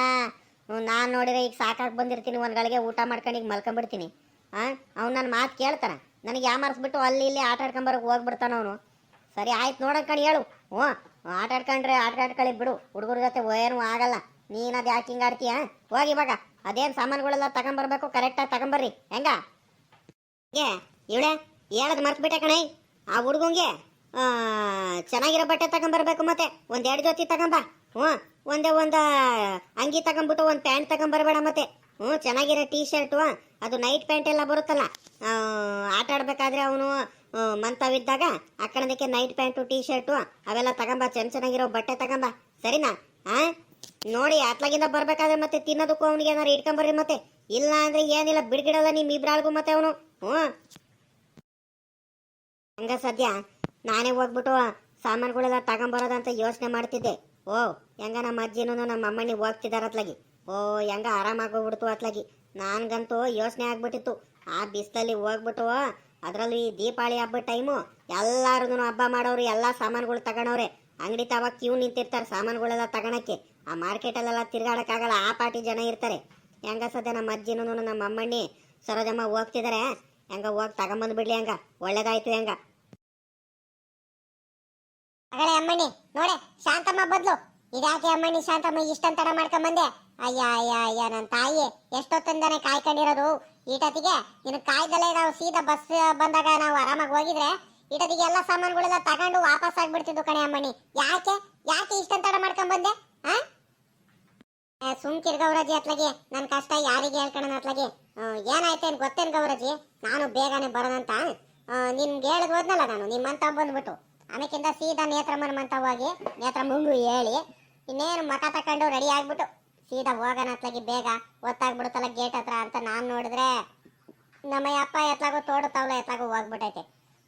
ನಾನು ನೋಡಿದ್ರೆ ಈಗ ಸಾಕಾಗಿ ಬಂದಿರ್ತೀನಿ, ಒಂದು ಗಳಿಗೆ ಊಟ ಮಾಡ್ಕೊಂಡು ಈಗ ಮಲ್ಕೊಂಬಿಡ್ತೀನಿ ಹಾಂ ಅವ್ನು ನನ್ನ ಮಾತು ಕೇಳ್ತಾನೆ. ನನಗೆ ಯಾಮಾರಿಸ್ಬಿಟ್ಟು ಅಲ್ಲಿ ಇಲ್ಲಿ ಆಟ ಆಡ್ಕೊಂಬರೋಕೆ ಹೋಗ್ಬಿಡ್ತಾನ ಅವನು. ಸರಿ, ಆಯ್ತು ನೋಡಕ್ಕಣಿ ಹೇಳು. ಹ್ಞೂ, ಆಟ ಆಡ್ಕೊಂಡ್ರೆ ಆಟ ಆಡ್ಕೊಳ್ಳಿ ಬಿಡು. ಹುಡುಗರ ಜೊತೆ ಏನು ಆಗಲ್ಲ. ನೀನು ಅದು ಯಾಕೆ ಹಿಂಗೆ ಆಡ್ತೀಯ? ಹೋಗಿ ಇವಾಗ. ಅದೇನು ಸಾಮಾನುಗಳೆಲ್ಲ ತಗೊಂಬರ್ಬೇಕು ಕರೆಕ್ಟಾಗಿ ತಗೊಂಬರ್ರಿ. ಹೆಂಗ? ಏ, ಇವಳೆ, ಹೇಳದ್ ಮರ್ತ್ಬಿಟ್ಟೆ ಕಣೈ. ಆ ಹುಡುಗಂಗೆ ಚೆನ್ನಾಗಿರೋ ಬಟ್ಟೆ ತಗೊಂಬರ್ಬೇಕು ಮತ್ತೆ. ಒಂದೆರಡು ಜೊತೆ ತಗೊಂಬ. ಹ್ಞೂ. ಒಂದೇ ಒಂದು ಅಂಗಿ ತಗೊಂಬಿಟ್ಟು ಒಂದು ಪ್ಯಾಂಟ್ ತಗೊಂಬರ್ಬೇಡ ಮತ್ತೆ. ಹ್ಞೂ ಚೆನ್ನಾಗಿರೋ ಟೀ ಶರ್ಟು ಅದು ನೈಟ್ ಪ್ಯಾಂಟ್ ಎಲ್ಲ ಬರುತ್ತಲ್ಲ. ಆಟ ಆಡಬೇಕಾದ್ರೆ ಅವನು ಮಂತವಿದ್ದಾಗ ಆ ನೈಟ್ ಪ್ಯಾಂಟು ಟೀ ಶರ್ಟು ಅವೆಲ್ಲ ತಗೊಂಬ ಚೆನ್ನ ಚೆನ್ನಾಗಿರೋ ಬಟ್ಟೆ ತಗೊಂಬ. ಸರಿನಾ? ಹಾ ನೋಡಿ ಅತ್ಲಾಗಿಂದ ಬರ್ಬೇಕಾದ್ರೆ ಮತ್ತೆ ತಿನ್ನೋದಕ್ಕೂ ಅವನಿಗೆ ಏನಾರು ಇಟ್ಕೊಂಬರ್ರಿ ಮತ್ತೆ. ಇಲ್ಲ ಅಂದ್ರೆ ಏನಿಲ್ಲ ಬಿಡ್ಗಿಡಲ್ಲ ನಿಮ್ ಇಬ್ರಾಳ್ಗು ಮತ್ತೆ ಅವನು. ಹ್ಞೂ ಹಂಗ ಸದ್ಯ ನಾನೇ ಹೋಗ್ಬಿಟ್ಟು ಸಾಮಾನುಗಳೆಲ್ಲ ತಗೊಂಬರೋದಂತ ಯೋಚನೆ ಮಾಡ್ತಿದ್ದೆ. ಓ ಹೆಂಗ ನಮ್ಮ ಅಜ್ಜಿನೂ ನಮ್ಮ ಅಮ್ಮನಿ ಹೋಗ್ತಿದಾರ ಅತ್ಲಾಗಿ. ಓ, ಹೆಂಗ ಆರಾಮಾಗೋಗ್ಬಿಡ್ತು ಅತ್ಲಾಗಿ. ನನ್ಗಂತೂ ಯೋಚನೆ ಆಗ್ಬಿಟ್ಟಿತ್ತು. ಆ ಬಿಸಿಲಲ್ಲಿ ಹೋಗ್ಬಿಟ್ಟು ಈ ದೀಪಾವಳಿ ಹಬ್ಬದ ಟೈಮು ಎಲ್ಲಾರು ಹಬ್ಬ ಮಾಡೋರು, ಎಲ್ಲ ಸಾಮಾನುಗಳು ತಗೊಂಡವ್ರೆ ಅಂಗಡಿ ತಾವಾಗ ಕ್ಯೂ ನಿಂತಿರ್ತಾರೆ ಸಾಮಾನುಗಳೆಲ್ಲ ತಗೊಳಕ್ಕೆ. ಆ ಮಾರ್ಕೆಟಲ್ಲೆಲ್ಲ ತಿರ್ಗಾಡಕ್ಕಾಗಲ್ಲ, ಆ ಪಾಟಿ ಜನ ಇರ್ತಾರೆ. ಹೆಂಗ ಸದ್ಯ ನಮ್ಮ ಅಜ್ಜಿನೂ ನಮ್ಮ ಅಮ್ಮಣ್ಣಿ ಸರೋಜಮ್ಮ ಹೋಗ್ತಿದಾರೆ. ಹೆಂಗ ಹೋಗಿ ತಗೊಂಬಂದ್ಬಿಡ್ಲಿ ಹೆಂಗ. ಒಳ್ಳೇದಾಯ್ತು ಹೆಂಗ. ಅಮ್ಮಣ್ಣಿ, ನೋಡೆ, ಶಾಂತಮ್ಮ ಬದ್ಲು. ಇದ್ಯಾಕೆ ಅಮ್ಮನಿ ಶಾಂತಮ್ಮ ಇಷ್ಟಂತಡ ಮಾಡ್ಕೊಂಡ್ ಬಂದೆ ಅಯ್ಯ ಅಯ್ಯ ಅಯ್ಯ ನನ್ನ ತಾಯಿ. ಎಷ್ಟೊತ್ತಂದನೆ ಕಾಯ್ಕೊಂಡಿರೋದು ಈಟತಿಗೆ? ಇನ್ನು ಕಾಯ್ದಲ್ಲೇ ನಾವು ಸೀದಾ ಬಸ್ ಬಂದಾಗ ನಾವು ಆರಾಮಾಗಿ ಹೋಗಿದ್ರೆ, ಈಟತಿಗೆ ಎಲ್ಲ ಸಾಮಾನುಗಳೆಲ್ಲ ತಗೊಂಡು ವಾಪಸ್ ಆಗ್ಬಿಡ್ತಿದ್ದು ಕಣೆ ಅಮ್ಮನಿ ಯಾಕೆ? ಯಾಕೆ ಇಷ್ಟಂತಡ ಮಾಡ್ಕೊಂಡ್ ಬಂದೆ ಆ ಸುಮ್ ಸುಮ್ಕಿರ್ ಗೌರಜಿ ಅತ್ಲಗೆ. ನನ್ನ ಕಷ್ಟ ಯಾರಿಗೆ ಹೇಳ್ಕೊಳಣ ಅತ್ಲಗೆ. ಏನಾಯ್ತೇನ್ ಗೊತ್ತೇನ್ ಗೌರಜಿ ನಾನು ಬೇಗನೆ ಬರೋದಂತ? ನಿಮ್ಗೆ ಹೇಳಿದ್ ಹೋದ್ನಲ್ಲ ನಾನು ನಿಮ್ಮಂತ ಬಂದ್ಬಿಟ್ಟು. ಆಮೇಕಿಂದ ಸೀದಾ ನೇತ್ರಮ್ಮನ ಮಂತ ಹೋಗಿ ನೇತ್ರಮ್ಮಂಗು ಹೇಳಿ ಇನ್ನೇನು ಮಠ ತಕೊಂಡು ರೆಡಿ ಆಗ್ಬಿಟ್ಟು ಸೀದಾ ಹೋಗೋಣ ಅತ್ಲಾಗಿ ಬೇಗ. ಗೊತ್ತಾಗ್ಬಿಡುತ್ತಲ್ಲ ಗೇಟ್ ಹತ್ರ ಅಂತ ನಾನು ನೋಡಿದ್ರೆ ನಮ್ಮ ಅಪ್ಪ ಎತ್ಲಾಗೋ ತೋಡು ತವಲ ಎತ್ಲಾಗೋ ಹೋಗ್ಬಿಟ್ಟೈತೆ.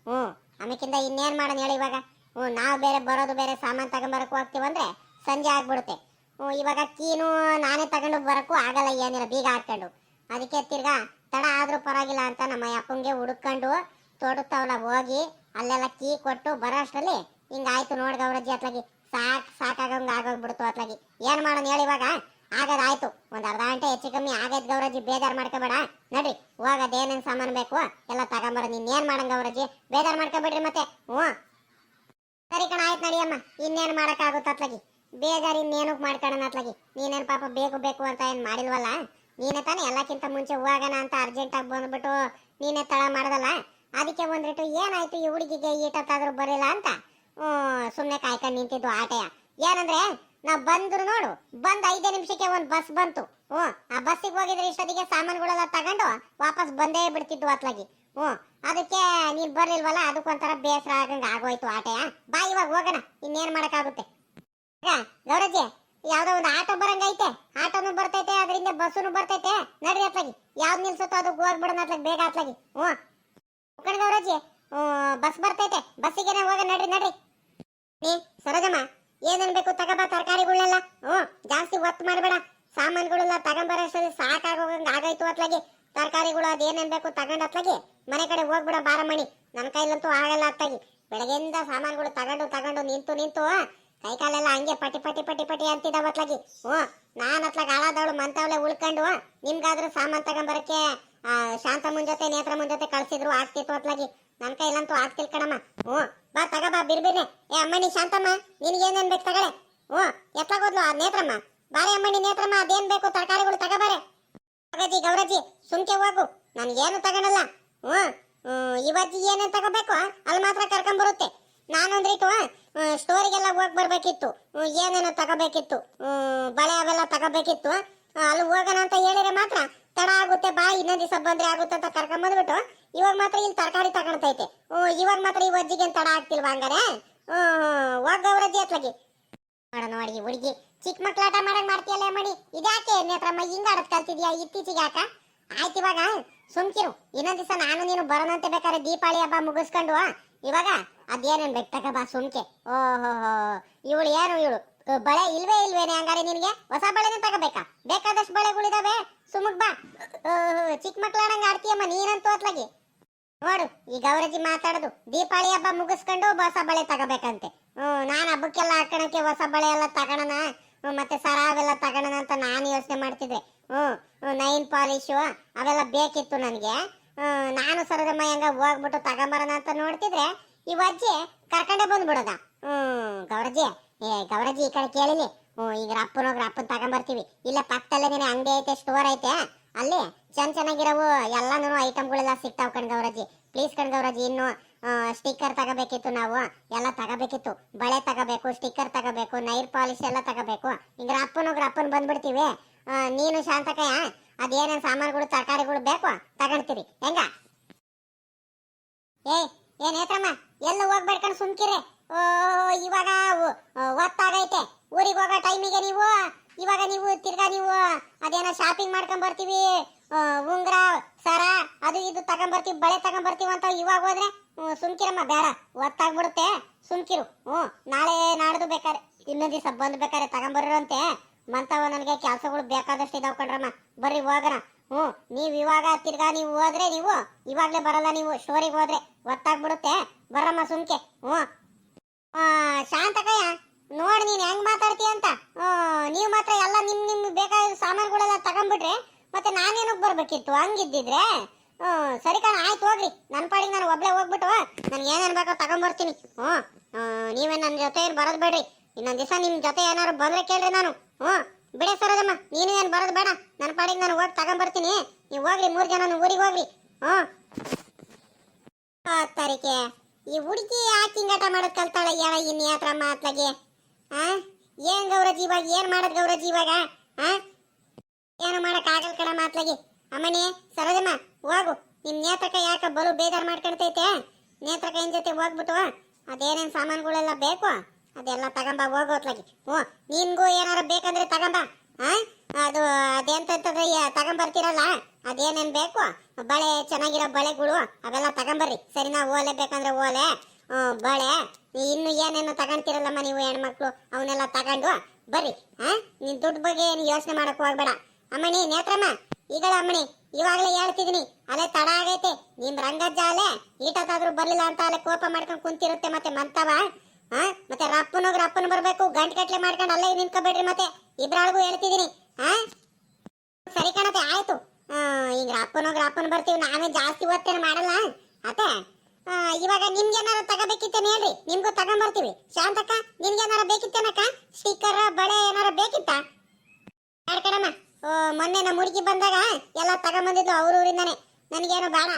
ಹ್ಞೂ ಆಮೇಕಿಂದ ಇನ್ನೇನು ಮಾಡೋಣ ಹೇಳಿ ಇವಾಗ? ಹ್ಞೂ, ನಾವು ಬೇರೆ ಬರೋದು ಬೇರೆ ಸಾಮಾನು ತಗೊಂಬರಕ್ಕೂ ಹೋಗ್ತೀವಂದ್ರೆ ಸಂಜೆ ಆಗ್ಬಿಡುತ್ತೆ. ಹ್ಞೂ, ಇವಾಗ ಕೀನು ನಾನೇ ತಗೊಂಡು ಬರೋಕ್ಕೂ ಆಗಲ್ಲ, ಏನಿಲ್ಲ, ಬೀಗ ಹಾಕೊಂಡು ಅದಕ್ಕೆ ತಿರ್ಗಾ ತಡ ಆದ್ರೂ ಪರವಾಗಿಲ್ಲ ಅಂತ ನಮ್ಮ ಅಪ್ಪಂಗೆ ಹುಡುಕೊಂಡು ತೋಡುತ್ತಾವಲ್ಲ ಹೋಗಿ ಅಲ್ಲೆಲ್ಲ ಕೀ ಕೊಟ್ಟು ಬರೋ ಅಷ್ಟರಲ್ಲಿ ಹಿಂಗಾಯ್ತು ನೋಡ್ ಗೌರಜ್ಜಿ ಅತ್ಲಾಗಿ. ಸಾಕ್ ಸಾಕಾಗಂಗ ಆಗೋಗ್ಬಿಡ್ತು ಅತ್ಲಾಗಿ. ಏನ್ ಮಾಡೋಣ ಹೇಳಿ ಇವಾಗ? ಆಗದಾಯ್ತು ಒಂದ್ ಅರ್ಧ ಗಂಟೆ ಹೆಚ್ಚು ಕಮ್ಮಿ ಆಗೈತ್ ಗೌರಜಿ ಬೇಜಾರ್ ಮಾಡ್ಕೋಬೇಡ. ನಡ್ರಿ ಇವಾಗ ಏನೇನ್ ಸಾಮಾನು ಬೇಕು? ಎಲ್ಲ ನೀನ್ ಏನ್ ಮಾಡಂಗ ಗೌರಜಿ ಬೇಜಾರ್ ಮಾಡ್ಕೊಬೇಡ್ರಿ ಮತ್ತೆ. ಹ್ಞೂ. ಸರಿ ಕಣ, ಆಯ್ತು ನಡಿಯಮ್ಮ ಇನ್ನೇನು ಮಾಡಕ್ಕಾಗುತ್ತೆ ಅತ್ಲಾಗಿ? ಬೇಜಾರ್ ಇನ್ನೇನು ಮಾಡ್ಕೊಳ್ಳೋಣ ಅತ್ಲಾಗಿ. ನೀನೇನ್ ಪಾಪ ಬೇಕು ಬೇಕು ಅಂತ ಏನ್ ಮಾಡಿಲ್ವಲ್ಲ? ನೀನೇ ತಾನೇ ಎಲ್ಲಕ್ಕಿಂತ ಮುಂಚೆ ಹೋಗೋಣ ಅಂತ ಅರ್ಜೆಂಟ್ ಆಗಿ ಬಂದ್ಬಿಟ್ಟು ನೀನೇ ತಳ ಮಾಡ್ದಲ್ಲ? ಅದಕ್ಕೆ ಬಂದ್ಬಿಟ್ಟು ಏನಾಯ್ತು ಈ ಹುಡುಗಿಗೆ ಈಟತ್ತಾದ್ರೂ ಬರಲಿಲ್ಲ ಅಂತ? ಸುಮ್ಮನೆ ಕಾಯ್ಕೊಂಡು ನಿಂತಿದ್ದು ಆಟಯ. ಏನಂದ್ರೆ, ನಾವು ಬಂದ್ರು ನೋಡು, ಬಂದ್ ಐದೇ ನಿಮಿಷಕ್ಕೆ ಒಂದು ಬಸ್ ಬಂತು. ಹ್ಞೂ ಆ ಬಸ್ಸಿಗೆ ಹೋಗಿದ್ರೆ ಇಷ್ಟೊತ್ತಿಗೆ ಸಾಮಾನುಗಳೆಲ್ಲ ತಗೊಂಡು ವಾಪಸ್ ಬಂದೇ ಬಿಡ್ತಿದ್ದು ಅತ್ಲಾಗಿ ಹ್ಞೂ ಅದಕ್ಕೆ ನೀನ್ ಬರ್ಲಿಲ್ವಲ್ಲ ಅದಕ್ಕೊಂಥರ ಬೇಸರ ಆಗಂಗ ಆಗೋಯ್ತು ಆಟಯ. ಬಾ ಇವಾಗ ಹೋಗೋಣ, ಇನ್ನೇನ್ ಮಾಡಕ್ಕಾಗುತ್ತೆ. ಗೌರಜ್ಜಿ ಯಾವ್ದೋ ಒಂದು ಆಟೋ ಬರಂಗೈತೆ. ಆಟೋನು ಬರ್ತೈತೆ, ಅದರಿಂದ ಬಸ್ಸುನು ಬರ್ತೈತೆ. ನಡ್ರಿ ಅತ್ಲಾಗಿ ಯಾವ್ದು ನಿಲ್ಸುತ್ತೋ ಅದಕ್ಕೆ ಹೋಗ್ಬಿಡೋಣ ಅತ್ಲಾಗಿ ಬೇಗ ಅತ್ಲಾಗಿ ಹ್ಞೂ ಗೌರಜ್ಜಿ ಬಸ್ ಬರ್ತೈತೆ. ಬಸ್ಸಿಗೆನೆ ಹೋಗ, ನಡ್ರಿ ನಡ್ರಿ. ನೀ, ಸರೋಜಮ್ಮ ಏನೇನ್ ಬೇಕು ತಗೋಬಾ ತರಕಾರಿಗಳನ್ನೆಲ್ಲ ಹ್ಞೂ, ಜಾಸ್ತಿ ಒತ್ತು ಮಾಡಬೇಡ. ಸಾಮಾನುಗಳೆಲ್ಲ ತಗೊಂಬರೋಷ್ಟರಲ್ಲಿ ಸಾಕಾಗೋಗಂಗೆ ಆಗೈತು ಅತ್ಲಾಗಿ. ತರಕಾರಿಗಳು ಅದೇನೇನ್ ಬೇಕು ತಗೊಂಡು ಅತ್ಲಾಗಿ. ಮನೆ ಕಡೆ ಹೋಗ್ಬಿಡ ಮಣಿ ನನ್ನ ಕೈಲಂತೂ ಆಗಲ್ಲ ಅತ್ತಾಗಿ ಬೆಳಗ್ಗೆಯಿಂದ ಸಾಮಾನುಗಳು ತಗೊಂಡು ತಗೊಂಡು ನಿಂತು ನಿಂತು ಕೈ ಕಾಲೆಲ್ಲ ಹಂಗೆ ಪಟಿ ಪಟಿ ಪಟಿ ಪಟಿ ಅಂತಿದ್ದಾವ ಅತ್ಲಾಗಿ. ಹ್ಞೂ, ನಾನು ಅತ್ಲಾಗ ಹಾಳಾದವಳು ಮಂತವಳೆ ಉಳ್ಕೊಂಡು ನಿಮ್ಗಾದ್ರೂ ಸಾಮಾನು ತಗೊಂಬರಕ್ಕೆ ಶಾಂತಮ್ಮನ್ ಜೊತೆ, ನೇತ್ರಮ್ಮನ ಜೊತೆ ಕಳ್ಸಿದ್ರು ಆಗ್ತಿತ್ತು ಅತ್ಲಾಗಿ. ನನ್ನ ಕೈಲಂತೂ ಆಗ್ತಿಲ್ ತಿಳ್ಕಣಮ್ಮ ಓ ಬಾ, ತಗ, ಬಾ ಬಿರ್ಬಿರ್ನೆ ಏ, ಅಮ್ಮಣ್ಣಿ, ಶಾಂತಮ್ಮ ನಿನಗೇನೇನ್ ಬೇಕು ತಗಳೆ ಹ್ಞೂ. ಎತ್ತಾಗೋದ್ಲು ಆ, ನೇತ್ರಮ್ಮ. ಬಾರೆ, ಅಮ್ಮಣ್ಣಿ, ನೇತ್ರಮ್ಮ, ಅದೇನ್ ಬೇಕು ತರಕಾರಿಗಳು ತಗಬಾರೆ ಗೌರಜಿ ಗೌರಜಿ, ಸುಮ್ಕೆ ಹೋಗು. ಏನು ತಗೊಳಲ್ಲ ಹ್ಞೂ. ಇವತ್ತು ಏನೇನು ತಗೋಬೇಕು ಅಲ್ಲಿ ಮಾತ್ರ ಕರ್ಕೊಂಬರುತ್ತೆ. ನಾನೊಂದ್ರಿಟ್ಟು ಸ್ಟೋರಿಗೆಲ್ಲ ಹೋಗಿ ಬರಬೇಕಿತ್ತು. ಏನೇನು ತಗೋಬೇಕಿತ್ತು. ಬಳೆ ಅವೆಲ್ಲ ತಗೋಬೇಕಿತ್ತು ಅಲ್ಲಿ ಹೋಗೋಣ ಅಂತ ಹೇಳಿದ್ರೆ ಮಾತ್ರ ತಡ ಆಗುತ್ತೆ, ಬಾ, ಇನ್ನೊಂದ್ ದಿವಸ ಬಂದ್ರೆ ಆಗುತ್ತೆ ಅಂತ ಕರ್ಕೊಂಡ್ ಬಂದ್ಬಿಟ್ಟು ಇವಾಗ ಮಾತ್ರ ಇಲ್ಲಿ ತರಕಾರಿ ತಗೊಳ್ತೈತೆ ಓ, ಇವಾಗ ಮಾತ್ರ ಈ ಅಜ್ಜಿಗೆ ತಡ ಆಗ್ತಿಲ್ವಾ ಹಂಗಾರೆ? ಹ್ಮ್ ಹೋಗ್ ಅತ್ಲಾಗಿ ನೋಡ ಹುಡುಗಿ. ಚಿಕ್ಕ ಮಕ್ಳ ಆಟ ಮಾಡಕ್ ಮಾಡ್ತೀಯಲ್ಲ ಮಣಿ ಇದ್ಯಾಕೆ ನೇತ್ರಮ್ಮ ಹಿಂಗ ಆಡತ್ ಕಲ್ತಿದ್ಯಾ ಇತ್ತೀಚಿಗೆ ಯಾಕ ಆಯ್ತು ಇವಾಗ ಸುಮ್ಕಿರು ಇನ್ನೊಂದ್ ದಿವಸ ನಾನು ನೀನು ಬರೋಣಂತೆ ಬೇಕಾದ್ರೆ ದೀಪಾವಳಿ ಹಬ್ಬ ಮುಗಿಸ್ಕೊಂಡು ಇವಾಗ ಅದೇನೇನ್ ಬೆಟ್ಟಕ ಬಾ, ಸುಮ್ಕೆ. ಓಹೋ ಇವಳು ಏನು ಇವಳು? ಬಳೆ ಇಲ್ವೇ ಇಲ್ವೇನೆ ಹಂಗಾರೆ ನಿನಗೆ? ಹೊಸ ಬಳೆನೇ ತಗೋಬೇಕಾ? ಬೇಕಾದಷ್ಟು ಬಳೆಗಳಿದಾವೆ. ಸುಮುಗ್ ಬಾ. ಚಿಕ್ಕ ಮಕ್ಕಳಂಗ ಆಡ್ತೀಯಮ್ಮ, ನೀನಂತೂ ಅತ್ಲಾಗಿ. ನೋಡು ಈ ಗೌರಜಿ ಮಾತಾಡೋದು. ದೀಪಾವಳಿ ಹಬ್ಬ ಮುಗಿಸ್ಕೊಂಡು ಹೊಸ ಬಳೆ ತಗೋಬೇಕಂತೆ. ಹ್ಞೂ, ನಾನು ಹಬ್ಬಕ್ಕೆಲ್ಲ ಹಾಕೋಣಕ್ಕೆ ಹೊಸ ಬಳೆ ಎಲ್ಲ ತಗೋಣ ಮತ್ತೆ ಸರ ಅವೆಲ್ಲ ತಗೋಣ ಅಂತ ನಾನು ಯೋಚನೆ ಮಾಡ್ತಿದ್ದೆ. ಹ್ಞೂ ನೈನ್ ಪಾಲಿಶು, ಅವೆಲ್ಲ ಬೇಕಿತ್ತು ನನಗೆ. ನಾನು ಸರದಮ್ಮ ಹೆಂಗ ಹೋಗ್ಬಿಟ್ಟು ತಗೊಂಬರೋಣ ಅಂತ ನೋಡ್ತಿದ್ರೆ, ಈ ಅಜ್ಜಿ ಕರ್ಕೊಂಡೆ ಬಂದ್ಬಿಡೋದ. ಹ್ಞೂ ಗೌರಜಿ ಏ ಗೌರಜಿ ಈ ಕಡೆ ಕೇಳಿಲಿ. ಈಗ ರಪ್ಪನ ಹೋಗ್ರ ಅಪ್ಪನ್ ತಗೊಂಬರ್ತೀವಿ. ಇಲ್ಲ ಪಕ್ಕದಲ್ಲೇ ನೀನು ಅಂಗಡಿ ಐತೆ ಸ್ಟೋರ್ ಐತೆ. ಅಲ್ಲಿ ಚೆನ್ನ ಚೆನ್ನಾಗಿರೋವು ಎಲ್ಲಾನು ಐಟಮ್ಗಳೆಲ್ಲ ಸಿಗ್ತಾವೆ ಕಣ್ಗೌರಜಿ ಪ್ಲೀಸ್ ಕಣ್ಗೌರಜಿ ಇನ್ನು ಸ್ಟಿಕ್ಕರ್ ತಗೋಬೇಕಿತ್ತು ನಾವು. ಎಲ್ಲ ತಗೋಬೇಕಿತ್ತು. ಬಳೆ ತಗೋಬೇಕು ಸ್ಟಿಕ್ಕರ್ ತಗೋಬೇಕು ನೈರ್ ಪಾಲಿಶ್ ಎಲ್ಲ ತಗೋಬೇಕು. ಈಗ ಅಪ್ಪನ ಅಪ್ಪನ್ ಬಂದ್ಬಿಡ್ತೀವಿ. ನೀನು ಶಾಂತಕಯ್ಯ, ಅದೇನೇನು ಸಾಮಾನುಗಳು, ತರಕಾರಿಗಳು ಬೇಕು ತಗೊಂತೀರಿ ಹೆಂಗ? ಏ ಏನ್ ಏತಮ್ಮ ಎಲ್ಲ ಹೋಗ್ಬೇಡ್ಕೊಂಡು ಸುಮ್ಕಿರಿ. ಓ, ಇವಾಗ ಒತ್ತಾಗೈತೆ. ಊರಿಗೆ ಹೋಗೋ ಟೈಮಿಗೆ ನೀವು, ಇವಾಗ ನೀವು ತಿರ್ಗಾ ನೀವು ಅದೇನೋ ಶಾಪಿಂಗ್ ಮಾಡ್ಕೊಂಡ್ ಬರ್ತೀವಿ ಉಂಗ್ರ, ಸರ, ಅದು ಇದು ತಗೊಂಬರ್ತೀವಿ ಬಳೆ ತಗೊಂಬರ್ತೀವಿ ಅಂತ ಇವಾಗ ಹೋದ್ರೆ ಸುಮ್ಕಿರಮ್ಮ, ಬೇಡ, ಒತ್ತಾಗ್ಬಿಡುತ್ತೆ, ಸುಮ್ಕಿರು ಹ್ಞೂ ನಾಳೆ ನಾಡ್ದು ಬೇಕಾರೆ ಇನ್ನೊಂದು ದಿವಸ ಬಂದು ಬೇಕಾದ್ರೆ ತಗೊಂಬರ್ರಂತೆ ಮಂತವ ನನಗೆ ಕೆಲಸಗಳು ಬೇಕಾದಷ್ಟು ಇದಾವ್ ಕಣ್ರಮ್ಮ, ಬರ್ರಿ ಹೋಗೋಣ ಹ್ಞೂ ನೀವು ಇವಾಗ ತಿರ್ಗಾ ನೀವು ಹೋದ್ರೆ ನೀವು, ಇವಾಗಲೇ ಬರಲ್ಲ ನೀವು ಸ್ಟೋರಿಗೆ ಹೋದ್ರೆ, ಒತ್ತಾಗ್ಬಿಡುತ್ತೆ ಬರ್ರಮ್ಮ ಸುಮ್ಕೆ ಹ್ಞೂ ಶಾಂತಕಯ್ಯ? ನೋಡ್ ನೀನ್ ಹೆಂಗ್ ಮಾತಾಡ್ತೀಯ ಅಂತ? ನೀವ್ ಮಾತ್ರ ಎಲ್ಲ ನಿಮ್ ನಿಮ್ ಬೇಕಾದ ಸಾಮಾನುಗಳೆಲ್ಲ ತಗೊಂಡ್ಬಿಟ್ರೆ ಮತ್ತೆ ನಾನೇನಕ್ ಬರ್ಬೇಕಿತ್ತು? ಹಂಗಿದ್ದಿದ್ರೆ? ಹ್ಮ್ ಸರಿ ಕಣ ಆಯ್ತು ಹೋಗ್ರಿ ನನ್ನ ಪಾಡಿಗೆ ನಾನು ಒಬ್ಳೆ ಹೋಗ್ಬಿಟ್ಟು ನನ್ಗೆ ಏನೇನ್ ಬೇಕೋ ತಗೊಂಡ್ಬರ್ತೀನಿ ಆ, ನೀವೇ ನನ್ನ ಜೊತೆ ಏನ್ ಬರೋದ್ ಬೇಡ್ರಿ. ಇನ್ನೊಂದ್ ದಿವಸ ನಿಮ್ ಜೊತೆ ಏನಾರು ಬಂದ್ರೆ ಕೇಳ್ರಿ ನಾನು. ಹ್ಮ್ ಬಿಡೆ ಸರೋದಮ್ಮ ನೀನು ಏನ್ ಬರೋದ್ ಬೇಡ. ನನ್ನ ಪಾಡಿಗೆ ನಾನು ಹೋಗಿ ತಗೊಂಡ್ಬರ್ತೀನಿ ನೀವು ಹೋಗ್ರಿ ಮೂರ್ ಜನ ಊರಿಗೆ ಹೋಗ್ರಿ ಹ್ಮ್. ತಾರೀಕೆ. ಈ ಹುಡುಗಿ ಯಾಕೆ ಹಿಂಗಾಟ ಮಾಡೋದ್ ಕಲ್ತಾಳೆ ಯಾರ ಇನ್ ಯಾತ್ರ ಮಾತ್ಲಾಗೆ? ಏನ್ ಗೌರಜಿ ಇವಾಗ? ಏನ್ ಮಾಡೋದ್ ಗೌರಜಿ ಇವಾಗ? ಏನು ಮಾಡಕ್ ಆಗಲ್ ಕಣ ಮಾತ್ಲಾಗಿ. ಅಮ್ಮನಿ, ಸರೋಜಮ್ಮ, ಹೋಗು. ನಿಮ್ ನೇತ್ರಕ ಯಾಕ ಬಲು ಬೇಜಾರ್ ಮಾಡ್ಕೊಂತೈತೆ? ನೇತ್ರಕೈನ್ ಜೊತೆ ಹೋಗ್ಬಿಟ್ಟು? ಅದೇನೇನ್ ಸಾಮಾನುಗಳೆಲ್ಲ ಬೇಕು? ಅದೆಲ್ಲ ತಗೊಂಬ ಹೋಗೋತ್ಲಾಗಿ ಹ್ಞೂ, ನಿನ್ಗೂ ಏನಾರ ಬೇಕಂದ್ರೆ ತಗೊಂಬ. ಆ? ಅದು, ಅದೇಂತಂತಂದ್ರೆ ತಗೊಂಬರ್ತೀರಲ್ಲ? ಅದೇನೇನ್ ಬೇಕು? ಬಳೆ, ಚೆನ್ನಾಗಿರೋ ಬಳೆಗಳು, ಅವೆಲ್ಲ ತಗೊಂಬರ್ರಿ. ಸರಿನಾ, ಓಲೆ ಬೇಕಂದ್ರೆ ಓಲೆ. ಬಳೆ. ಇನ್ನು ಏನೇನು ತಗೊಂತಿರಲ್ಲಮ್ಮ ನೀವು ಹೆಣ್ಮಕ್ಳು ಅವನ್ನೆಲ್ಲ ತಗೊಂಡು ಬರ್ರಿ ಹಾ? ನಿನ್ ದುಡ್ಡು ಬಗ್ಗೆ ಏನು ಯೋಚನೆ ಮಾಡಕ್ ಹೋಗ್ಬೇಡ ಅಮ್ಮಣಿ ನೇತ್ರಮ್ಮ ಈಗಳ ಅಮ್ಮಣಿ ಇವಾಗಲೇ ಹೇಳ್ತಿದೀನಿ ಅಲೆ ತಡ ಆಗೈತೆ. ನಿಮ್ ರಂಗಜ್ಜ ಅಲೆ ಈಟದಾದ್ರೂ ಬರ್ಲಿಲ್ಲ ಅಂತ ಅಲ್ಲೇ ಕೋಪ ಮಾಡ್ಕೊಂಡು ಕುಂತಿರುತ್ತೆ ಮತ್ತೆ ಮಂತವ ಹಾ? ಮತ್ತೆ ರಪ್ಪನೋಗ್ ರಪ್ಪನ ಬರ್ಬೇಕು ಗಂಟ್ ಗಟ್ಲೆ ಮಾಡ್ಕೊಂಡು ಅಲ್ಲೇ ನಿಂತ್ಕೊಬೇಡ್ರಿ ಮತ್ತೆ. ಇಬ್ರಾಳ್ಗೂ ಹೇಳ್ತಿದೀನಿ ಹಾ? ಸರಿ ಕಣತೆ ಆಯ್ತು. ಆ, ಈಗ ಅಪ್ಪನೋಗ್ರ ಅಪ್ಪನ ಬರ್ತೀವಿ ನಾವೇ ಜಾಸ್ತಿ ಓದ್ತೇನೆ ಮಾಡಲ್ಲ. ಅತ್ತೆ ಇವಾಗ ನಿಮ್ಗೆ ಏನಾರ ತಗೋಬೇಕಿತ್ತೇನೆ ಹೇಳ್ರಿ? ನಿಮ್ಗೂ ತಗೊಂಬರ್ತೀವಿ. ಶಾಂತಕ್ಕ, ನಿಮ್ಗೆ ಏನಾರ ಬೇಕಿತ್ತೇನಕ್ಕ? ಸ್ಟಿಕ್ಕರ್ ಬಳೆ ಏನಾರ ಬೇಕಿತ್ತ? ಕಡಮ್ಮ ಮೊನ್ನೆ ನಮ್ಮ ಹುಡುಗಿ ಬಂದಾಗ ಎಲ್ಲ ತಗೊಂಬಂದಿದ್ದು ಅವ್ರ ಊರಿಂದಾನೆ. ನನಗೇನು ಬೇಡ.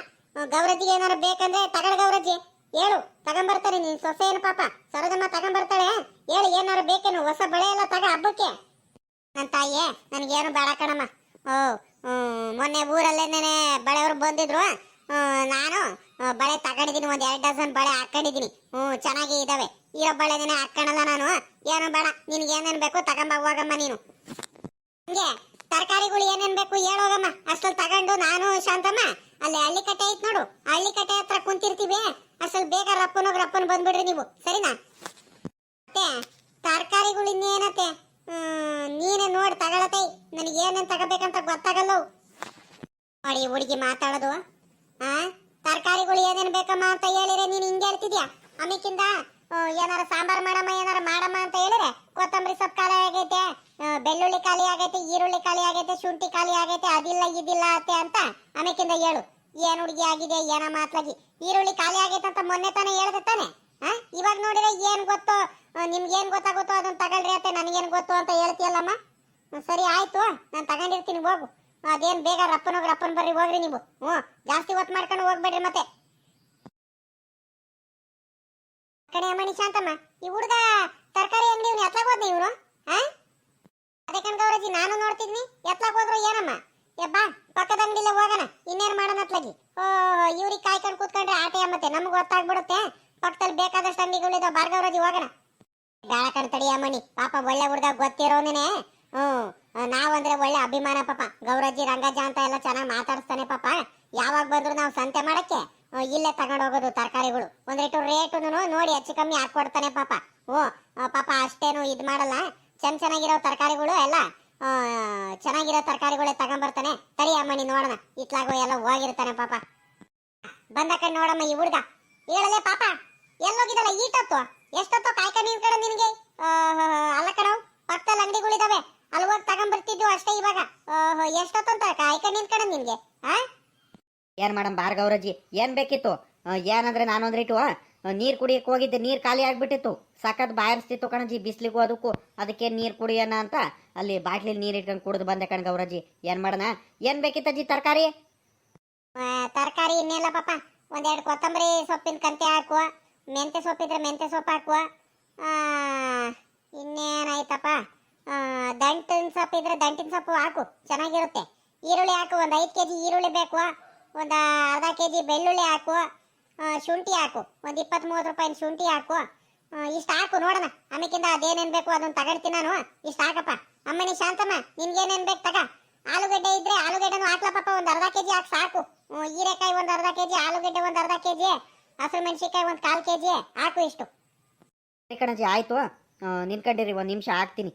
ಗೌರಜಿಗೆ ಏನಾರ ಬೇಕಂದ್ರೆ ತಗಡ ಗೌರಜ್ಜಿ. ಹೇಳು, ತಗೊಂಬರ್ತಾರೆ ನಿನ್ ಸೊಸೆ ಏನು ಪಾಪ? ಸರೋಜಮ್ಮ ತಗೊಂಬರ್ತಾಳೆ? ಹೇಳು ಏನಾರು ಬೇಕೇನು? ಹೊಸ ಬಳೆ ಎಲ್ಲ ತಗ ಹಬ್ಬಕ್ಕೆ. ನನ್ನ ತಾಯಿಯೇ, ನನಗೇನು ಬೇಡ ಕಣಮ್ಮ. ಓ ಮೊನ್ನೆ ಊರಲ್ಲೇನೆ ಬಳೆಯವರು ಬಂದಿದ್ರು. ನಾನು ಬಳೆ ತಗೊಂಡಿದ್ದೀನಿ, ಒಂದ್ ಎರಡು ಡಜನ್ ಬಳೆ ಹಾಕೊಂಡಿದ್ದೀನಿ. ಹ್ಞೂ ಚೆನ್ನಾಗಿ ಇದಾವೆ. ಇರೋ ಬಳೆನೇ ಹಾಕೊಳಲ್ಲ ನಾನು. ಏನು ಬೇಡ, ನಿನ್ಗೆ ಏನೇನು ಬೇಕು ತಗೊಂಬ, ಹೋಗಮ್ಮ ನೀನು. ಹಂಗೆ, ತರಕಾರಿಗಳು ಏನೇನು ಬೇಕು ಹೇಳೋಗಮ್ಮ ಅಷ್ಟಲ್ಲಿ ತಗೊಂಡು ನಾನು, ಶಾಂತಮ್ಮ, ಅಲ್ಲಿ ಹಳ್ಳಿ ಕಟ್ಟೆ ಐತ್ ನೋಡು. ಹಳ್ಳಿ ಕಟ್ಟೆ ಹತ್ರ ಕುಂತಿರ್ತೀವಿ. ಅಷ್ಟಲ್ಲಿ ಬೇಗ ರಪ್ಪನ ರಪ್ಪನ ಬಂದ್ಬಿಡ್ರಿ ನೀವು. ಸರಿನಾ? ಮತ್ತೆ, ತರಕಾರಿಗಳು ಇನ್ನೇನತ್ತೆ? ನೀನೇ ನೋಡಿ ತಗೊಳತೈ. ನನಗೆ ಏನೇನು ತಗೋಬೇಕಂತ ಗೊತ್ತಾಗಲ್ಲವು. ನೋಡಿ ಹುಡುಗಿ ಮಾತಾಡೋದು. ಆ? ತರಕಾರಿಗಳು ಏನೇನು ಬೇಕಮ್ಮ ಅಂತ ಹೇಳಿದ್ರೆ ನೀನು ಹಿಂಗೆ ಹೇಳ್ತಿದ್ಯಾ? ಆಮೇಕಿಂದ ಏನಾರ ಸಾಂಬಾರ್ ಮಾಡಮ್ಮ, ಏನಾರ ಮಾಡಮ್ಮ ಅಂತ ಹೇಳಿದ್ರೆ ಕೊತ್ತಂಬರಿ ಸೊಪ್ಪು ಖಾಲಿ ಆಗೈತೆ ಬೆಳ್ಳುಳ್ಳಿ ಖಾಲಿ ಆಗೈತೆ, ಈರುಳ್ಳಿ ಖಾಲಿ ಆಗೈತೆ, ಶುಂಠಿ ಖಾಲಿ ಆಗೈತೆ, ಅದಿಲ್ಲ, ಇದಿಲ್ಲ ಅತ್ತೆ ಅಂತ ಆಮೇಕಿಂದ ಹೇಳು. ಏನ್ ಹುಡುಗಿ ಆಗಿದೆ, ಏನ ಮಾತ್ಲಾಗಿ? ಈರುಳ್ಳಿ ಖಾಲಿ ಆಗೈತೆ ಅಂತ ಮೊನ್ನೆ ತಾನೇ ಹೇಳ್ದೆ ತಾನೆ? ಇವಾಗ ನೋಡಿದ್ರೆ ಏನ್ ಗೊತ್ತು ನಿಮ್ಗೆ ಏನ್ ಗೊತ್ತಾಗುತ್ತೋ ಅದನ್ನ ತಗೊಳ್ರಿ ಅತ್ತೆ, ನನಗೇನು ಗೊತ್ತು ಅಂತ ಹೇಳ್ತೀಯಲ್ಲಮ್ಮ? ಸರಿ, ಆಯ್ತು, ನಾನು ತಗೊಂಡಿರ್ತೀನಿ, ಹೋಗು. ಅದೇನ್ ಬೇಗ ರಪ್ಪನ್ ಬರ್ರಿ, ಹೋಗ್ರಿ ನೀವು. ಹ್ಞೂ, ಜಾಸ್ತಿ ಹೊತ್ತು ಮಾಡ್ಕೊಂಡು ಹೋಗ್ಬೇಡ್ರಿ ಮತ್ತೆ. ಕಣೆ ಅಮ್ಮಣಿ ಶಾಂತಮ್ಮ ಈ ಹುಡುಗ ತರಕಾರಿ ಅಂಗಡಿ ಇವ್ನು ಎತ್ಲಾಗ ಹೋದ್ನಿ ಇವ್ರು? ಆ ಅದೇ ಕಣ್ಗೌರಜಿ ನಾನು ನೋಡ್ತಿದ್ನಿ. ಎತ್ಲಾಗ ಹೋದ್ರು ಏನಮ್ಮ? ಬಾ, ಪಕ್ಕದ ಅಂಗಡಿಲೇ ಹೋಗೋಣ. ಇನ್ನೇನ್ ಮಾಡೋಣ ಅತ್ಲಾಗಿ? ಓ, ಇವ್ರಿಗೆ ಕಾಯ್ಕೊಂಡು ಕೂತ್ಕೊಂಡ್ರೆ ಆಟೆಯ ಮತ್ತೆ ನಮ್ಗೆ ಗೊತ್ತಾಗ್ಬಿಡುತ್ತೆ. ಪಕ್ಕದಲ್ಲಿ ಬೇಕಾದಷ್ಟು ಅಂಗಡಿಗಳಿದಾವ. ಬಾರ್ಗೌರಜಿ ಹೋಗೋಣ. ಬೇಡ ಕಣ್ ತಡಿ ಅಮ್ಮಣಿ ಪಾಪ ಒಳ್ಳೆ ಹುಡುಗ ಗೊತ್ತಿರೋನೇನೆ. ನಾವಂದ್ರೆ ಒಳ್ಳೆ ಅಭಿಮಾನ ಪಾಪ. ಗೌರಜ್ಜಿ, ರಂಗಜ್ಜ ಅಂತ ಎಲ್ಲ ಚೆನ್ನಾಗಿ ಮಾತಾಡಿಸ್ತಾನೆ ಪಾಪ. ಯಾವಾಗ ಬಂದ್ರು ನಾವು ಸಂತೆ ಮಾಡಕ್ಕೆ ಇಲ್ಲೇ ತಗೊಂಡು ಹೋಗೋದು ತರಕಾರಿಗಳು. ಒಂದಿಟ್ಟು ರೇಟು ನೋಡಿ ಹೆಚ್ಚು ಕಮ್ಮಿ ಹಾಕೊಡ್ತಾನೆ ಪಾಪ. ಓ ಪಾಪ ಅಷ್ಟೇನು ಇದು ಮಾಡಲ್ಲ. ಚೆನ್ನ ಚೆನ್ನಾಗಿರೋ ತರಕಾರಿಗಳು ಎಲ್ಲ ಚೆನ್ನಾಗಿರೋ ತರಕಾರಿಗಳೇ ತಗೊಂಬರ್ತಾನೆ. ತರಿ ಅಮ್ಮನಿ ನೋಡೋಣ. ಇತ್ಲಾಗೋ ಎಲ್ಲ ಹೋಗಿರ್ತಾನೆ ಪಾಪ. ಬಂದ ಕಡೆ ನೋಡಮ್ಮ ಈ ಹುಡುಗ. ಹೇಳಲೆ ಪಾಪ. ಎಲ್ಲೋಗಿದಲ್ಲ ಈಟತ್ತು? ಎಷ್ಟೊತ್ತು ಕಾಯ್ಕೊಂಡು ನಿಂತ್ಕೊಂಡು ನಿನಗೆ? ಅಲ್ಲ ಕಣವ್ ಪಕ್ಕದಲ್ಲಿ ಅಂಗಡಿಗಳಿದಾವೆ. ಅಲ್ಲಿ ಹೋಗಿ ತಗೊಂಡ್ಬರ್ತಿದ್ವು ಅಷ್ಟೇ ಇವಾಗ. ಓಹೋ ಎಷ್ಟೊತ್ತು ಅಂತ ಕಾಯ್ಕೊಂಡು ನಿಂತ್ಕೊಂಡು ನಿನ್ಗೆ ಆ? ಏನ್ ಮಾಡಮ್ ಬಾರ್ ಗೌರಜ್ಜಿ ಏನ್ ಬೇಕಿತ್ತು? ಏನಂದ್ರೆ ನಾನು ಅಂದ್ರಿಟ್ಟು ನೀರ್ ಕುಡಿಯಕ್ಕೆ ಹೋಗಿದ್ದೆ ನೀರ್ ಖಾಲಿ ಆಗ್ಬಿಟ್ಟಿತ್ತು. ಸಖತ್ ಬಾಯರ್ಸ್ತಿತ್ತು ಕಣಜಿ ಬಿಸ್ಲಿಗೂ ಅದಕ್ಕೂ. ಅದಕ್ಕೆ ನೀರ್ ಕುಡಿಯೋಣ ಅಂತ ಅಲ್ಲಿ ಬಾಟ್ಲಿ ನೀರ್ ಇಟ್ಕೊಂಡು ಕುಡಿದು ಬಂದೆ ಕಣ ಗೌರಜ್ಜಿ ಏನ್ ಮಾಡೋಣ? ಏನ್ ಬೇಕಿತ್ತಜ್ಜಿ ತರಕಾರಿ? ತರಕಾರಿ ಇನ್ನೆಲ್ಲ ಪಾಪ. ಒಂದೆರಡು ಕೊತ್ತಂಬರಿ ಸೊಪ್ಪಿನ ಕಂತೆ ಹಾಕುವ. ಮೆಂತೆ ಸೊಪ್ಪಿದ್ರೆ ಮೆಂತೆ ಸೊಪ್ಪು ಹಾಕುವ. ಆ, ಇನ್ನೇನಾಯ್ತಪ್ಪ? ದಂಟಿನ ಸೊಪ್ಪು ಇದ್ರೆ ದಂಟಿನ ಸೊಪ್ಪು ಹಾಕು, ಚೆನ್ನಾಗಿರುತ್ತೆ. ಈರುಳ್ಳಿ ಹಾಕು, ಒಂದು ಐದು ಕೆ ಜಿ ಈರುಳ್ಳಿ ಬೇಕು, ಒಂದು ಅರ್ಧ ಕೆ ಜಿ ಬೆಳ್ಳುಳ್ಳಿ ಹಾಕು ಶುಂಠಿ ಹಾಕು, ಒಂದು ಇಪ್ಪತ್ತ್ ಮೂವತ್ತು ರೂಪಾಯಿ ಶುಂಠಿ ಹಾಕು. ಇಷ್ಟು ಹಾಕು, ನೋಡೋಣ ಆಮೇಕಿಂದ ಅದೇನೇನು ಬೇಕು ಅದನ್ನ ತಗೊಳ್ತೀನಿ ನಾನು, ಇಷ್ಟು ಹಾಕಪ್ಪ. ಅಮ್ಮನಿ, ಶಾಂತಮ್ಮ, ನಿನ್ಗೇನೇನು ಬೇಕು ತಗ. ಆಲೂಗಡ್ಡೆ ಇದ್ರೆ ಆಲೂಗಡ್ಡೆನೂ ಹಾಕ್ಲಪ್ಪ ಒಂದು ಅರ್ಧ ಕೆ ಜಿ ಹಾಕಿ, ಸಾಕು. ಹೀರೆಕಾಯಿ ಒಂದು ಅರ್ಧ ಕೆ ಜಿ ಆಲೂಗಡ್ಡೆ ಒಂದು ಅರ್ಧ ಕೆ ಜಿ ಹಸಿರು ಮೆಣಸಿನ್ಕಾಯಿ ಒಂದು ಕಾಲು ಕೆ ಜಿ ಹಾಕು ಇಷ್ಟು. ಕಣಜಿ, ಆಯಿತು. ನಿನ್ಕಂಡಿರಿ ಒಂದು ನಿಮಿಷ ಹಾಕ್ತೀನಿ.